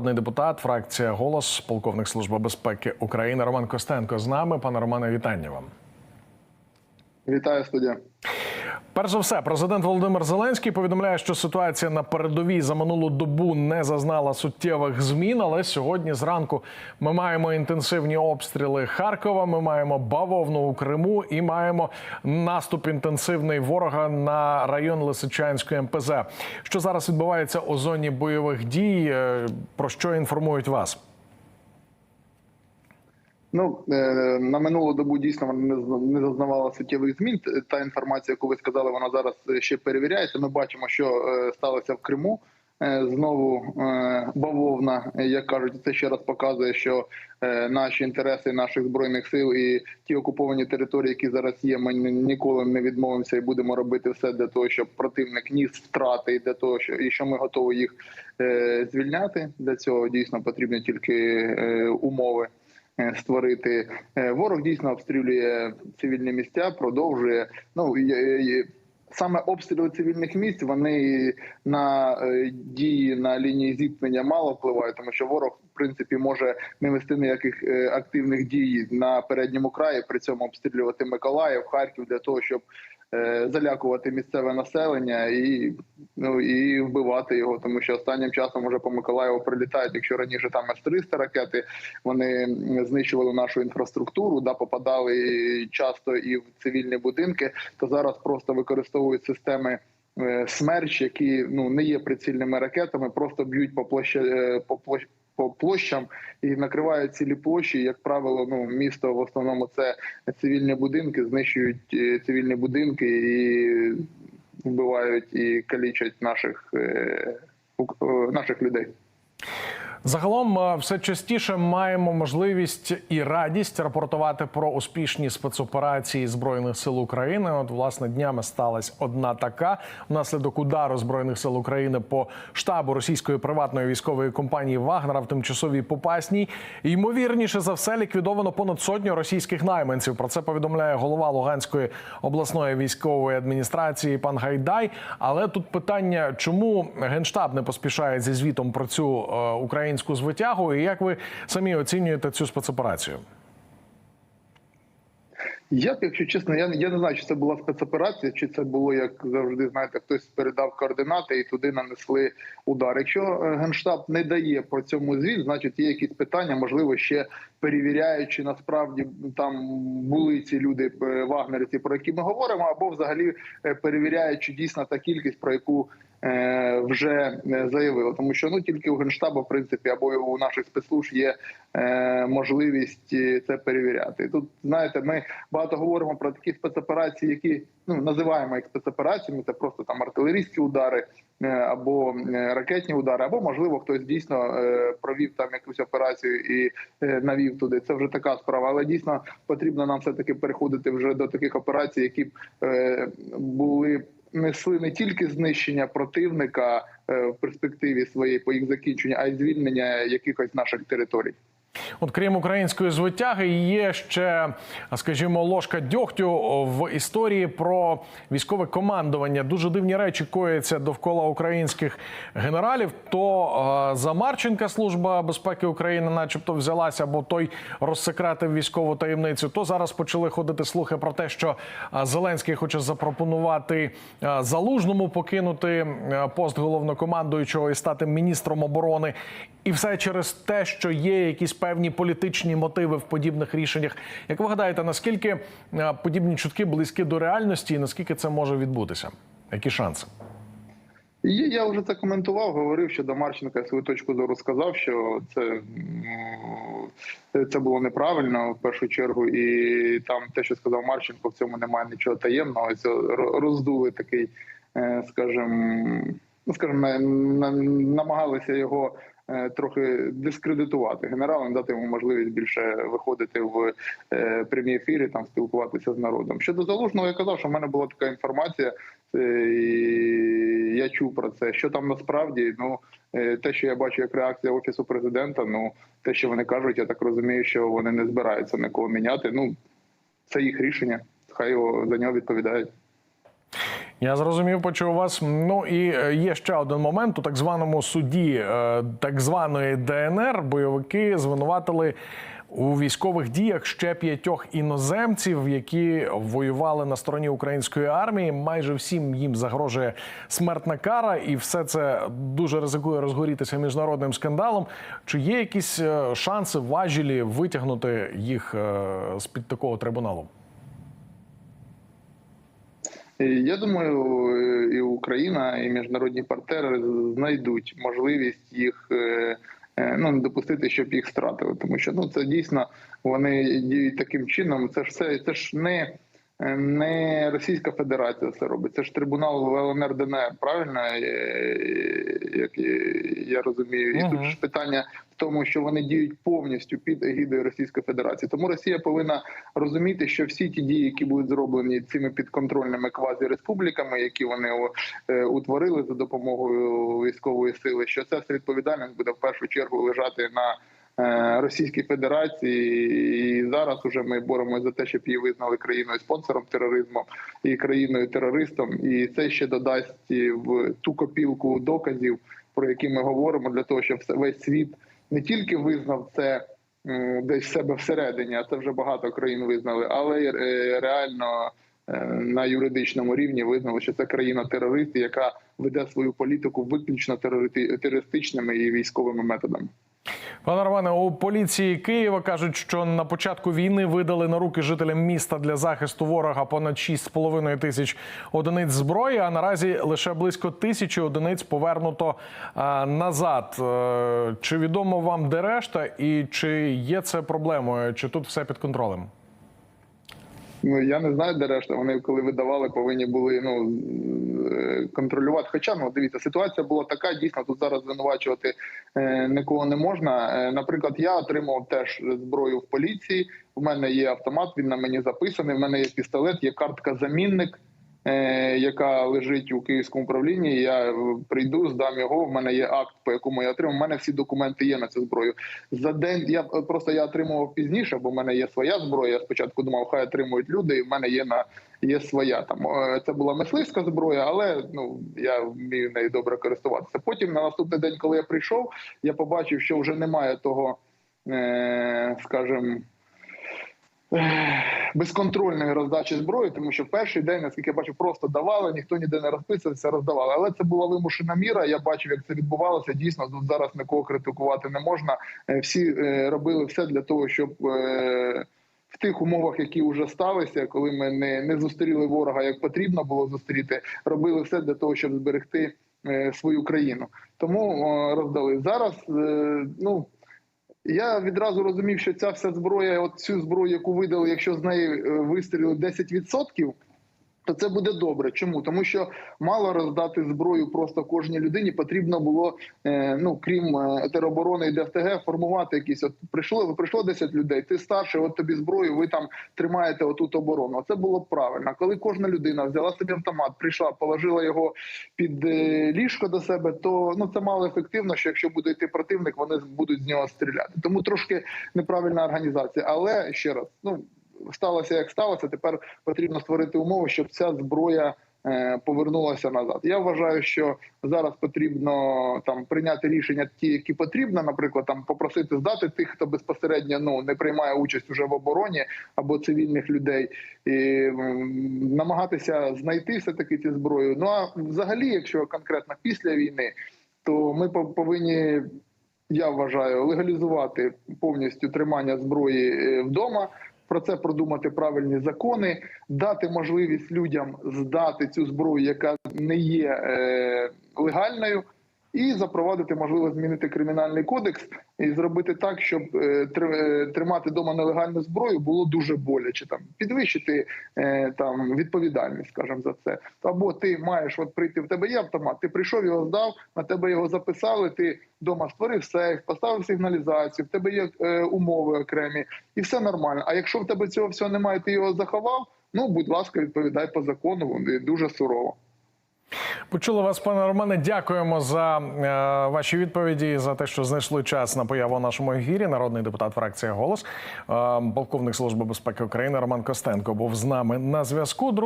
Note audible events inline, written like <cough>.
народний депутат, фракція Голос, полковник Служби безпеки України Роман Костенко з нами. Пане Романе, вітання вам. Вітаю студія. Перш за все, президент Володимир Зеленський повідомляє, що ситуація на передовій за минулу добу не зазнала суттєвих змін. Але сьогодні зранку ми маємо інтенсивні обстріли Харкова. Ми маємо бавовну у Криму і маємо наступ інтенсивний ворога на район Лисичанської МПЗ. Що зараз відбувається у зоні бойових дій? Е, Про що інформують вас? Ну е, на минулу добу дійсно вона не зазнавала суттєвих змін. Та інформація, яку ви сказали, вона зараз ще перевіряється. Ми бачимо, що е, сталося в Криму. Е, Знову е, бавовна, е, як кажуть, це ще раз показує, що е, наші інтереси наших збройних сил і ті окуповані території, які зараз є, ми ні- ніколи не відмовимося і будемо робити все для того, щоб противник ніс втрати, і для того, що і що ми готові їх е, звільняти. Для цього дійсно потрібні тільки е, умови е, <laughs> створити. Е, Ворог дійсно обстрілює цивільні місця, продовжує. Ну саме обстріли цивільних місць вони на е, дії на лінії зіткнення мало впливають, тому що ворог в принципі може не вести ніяких е, активних дій на передньому краї, при цьому обстрілювати Миколаїв, Харків для того, щоб е, залякувати місцеве населення і ну і вбивати його, тому що останнім часом вже по Миколаєву прилітають. Якщо раніше там С-300 ракети вони знищували нашу інфраструктуру, да попадали часто і в цивільні будинки, то зараз просто використовують системи. е, Смерч, які ну не є прицільними ракетами, просто б'ють по площа е, по площ по площам і накривають цілі площі. Як правило, ну місто в основному це цивільні будинки, знищують е, цивільні будинки і вбивають і калічать наших наших людей. Загалом е, все частіше маємо можливість і радість рапортувати про успішні спецоперації збройних сил України. От власне днями сталася одна така внаслідок удару збройних сил України по штабу російської приватної військової компанії Вагнера в тимчасовій Попасній. Ймовірніше за все ліквідовано понад сотню російських найманців. Про це повідомляє голова Луганської обласної військової адміністрації пан Гайдай. Але тут питання, чому генштаб не поспішає зі звітом про цю е, українську звитягу, і як ви самі оцінюєте цю спецоперацію? Я якщо чесно, я, я не знаю, чи це була спецоперація, чи це було як завжди. Знаєте, хтось передав координати і туди нанесли удар. Якщо е, генштаб не дає про цьому звіт, значить є якісь питання, можливо, ще перевіряючи насправді там були ці люди е, вагнерівці, про які ми говоримо, або взагалі е, перевіряючи дійсно та кількість, про яку е, вже заявили, тому що ну тільки у генштабу, в принципі, або у наших спецслужб є можливість це перевіряти. Тут знаєте, ми багато говоримо про такі спецоперації, які ну називаємо їх спецопераціями. Це просто там артилерійські удари або ракетні удари, або можливо хтось дійсно провів там якусь операцію і е, навів туди. Це вже така справа. Але дійсно потрібно нам все таки переходити вже до таких операцій, які б е, були несли не тільки знищення противника е, в перспективі своєї по їх закінченню, а й звільнення якихось наших територій. От крім української звитяги, є ще, скажімо, ложка дьогтю в історії про військове командування. Дуже дивні речі кояться довкола українських генералів. То е, за Марченка служба безпеки України, начебто, взялася, бо той розсекретив військову таємницю. То зараз почали ходити слухи про те, що е, Зеленський хоче запропонувати е, залужному покинути пост головнокомандуючого і стати міністром оборони. І все через те, що є якісь певні політичні мотиви в подібних рішеннях. Як ви гадаєте, наскільки е, подібні чутки близькі до реальності, і наскільки це може відбутися? Які шанси? Я вже це коментував, говорив, що Марченка свою точку зору сказав, що це, це було неправильно в першу чергу, і там те, що сказав Марченко, в цьому немає нічого таємного. Це роздули такий, е, скажімо, ну скажімо, на- на- намагалися його. Е, Трохи дискредитувати генералам, дати йому можливість більше виходити в е, прямі ефірі, там спілкуватися з народом. Щодо залужного, я казав, що в мене була така інформація, е, і я чув про це. Що там насправді, ну те, що я бачу, як реакція офісу президента, ну те, що вони кажуть, я так розумію, що вони не збираються нікого міняти. Ну це їх рішення. Хай його за нього відповідають. Я зрозумів, почув вас. Ну і е, є ще один момент у так званому суді е, так званої ДНР. Бойовики звинуватили у військових діях ще п'ятьох іноземців, які воювали на стороні української армії. Майже всім їм загрожує смертна кара, і все це дуже ризикує розгорітися міжнародним скандалом. Чи є якісь е, шанси важілі витягнути їх з під такого трибуналу? Я думаю, і Україна, і міжнародні партнери знайдуть можливість їх е, е, ну не допустити, щоб їх стратили, тому що ну це дійсно вони діють таким чином. Це ж все це ж не. Не Російська Федерація це робить. Це ж трибунал ЛНР ДНР, правильно Е, як я розумію, і тут ж питання в тому, що вони діють повністю під егідою Російської Федерації. Тому Росія повинна розуміти, що всі ті дії, які будуть зроблені цими підконтрольними квазіреспубліками, які вони е, утворили за допомогою військової сили, що це все відповідальність буде в першу чергу лежати на е, Російській Федерації, і зараз уже ми боремося за те, щоб її визнали країною спонсором тероризму і країною терористом. І це ще додасть в ту копілку доказів, про які ми говоримо, для того, щоб весь світ не тільки визнав це десь в себе всередині, а це вже багато країн визнали, але й е, реально е, на юридичному рівні визнали, що це країна терорист, яка веде свою політику виключно терористичними і військовими методами. Пане Романе, у поліції Києва кажуть, що на початку війни видали на руки жителям міста для захисту ворога понад 6,5 тисяч одиниць зброї. А наразі лише близько тисячі одиниць повернуто а, назад. Е, Чи відомо вам де решта, і чи є це проблемою? Чи тут все під контролем? Ну я не знаю, де решта. Вони коли видавали, повинні були ну е, контролювати. Хоча ну дивіться, ситуація була така. Дійсно, тут зараз звинувачувати е, нікого не можна. Е, наприклад, я отримав теж зброю в поліції. У мене є автомат, він на мені записаний. У мене є пістолет, є картка замінник. Е, Яка лежить у київському управлінні, я е, прийду, здам його. У мене є акт, по якому я отримав. У мене всі документи є на цю зброю. За день я е, просто я отримував пізніше, бо в мене є своя зброя. Я спочатку думав, хай отримують люди, і в мене є на є своя. Там це була мисливська зброя, але ну я вмію нею добре користуватися. Потім на наступний день, коли я прийшов, я побачив, що вже немає того, скажімо, безконтрольної роздачі зброї, тому що в перший день, наскільки я бачу, просто давали, ніхто ніде не розписувався, роздавали. Але це була вимушена міра. Я бачив, як це відбувалося. Дійсно, тут зараз нікого критикувати не можна. Е, Всі е, робили все для того, щоб е, в тих умовах, які вже сталися, коли ми не, не зустріли ворога, як потрібно було зустріти, робили все для того, щоб зберегти свою країну. Тому роздали зараз. Ну я відразу розумів, що ця вся зброя, от цю зброю, яку видали, якщо з неї вистрілили вистрілить 10%, то це буде добре. Чому? Тому що мало роздати зброю просто кожній людині. Потрібно було, е, ну крім е, тероборони і ДФТГ, формувати якісь. От прийшло, прийшло 10 людей. Ти старший, от тобі зброю. Ви там тримаєте отут оборону. Це було б правильно. Коли кожна людина взяла собі автомат, прийшла, положила його під е, ліжко до себе, то ну це мало ефективно. Що якщо буде йти противник, вони будуть з нього стріляти. Тому трошки неправильна організація. Але ще раз, ну сталося як сталося. Тепер потрібно створити умови, щоб ця зброя е, повернулася назад. Я вважаю, що зараз потрібно там прийняти рішення, ті, які потрібно, наприклад, там попросити здати тих, хто безпосередньо ну не приймає участь уже в обороні або цивільних людей, і намагатися знайти все таки ці зброю. Ну а взагалі, якщо конкретно після війни, то ми пов- повинні. Я вважаю легалізувати повністю тримання зброї е, вдома. Про це продумати правильні закони, дати можливість людям здати цю зброю, яка не є е, легальною, і запровадити можливо змінити кримінальний кодекс і зробити так, щоб е, е, тримати вдома нелегальну зброю було дуже боляче. Там підвищити е, там відповідальність, скажімо, за це. Або ти маєш от прийти в тебе є автомат, ти прийшов його здав, на тебе його записали. Ти вдома створив сейф, поставив сигналізацію, в тебе є умови окремі, і все нормально. А якщо в тебе цього всього немає, ти його заховав. Ну, будь ласка, відповідай по закону, дуже сурово. Почули вас, пане Романе. Дякуємо за е, ваші відповіді за те, що знайшли час на появу в нашому ефірі. Народний депутат фракції Голос, е, полковник служби безпеки України Роман Костенко був з нами на зв'язку.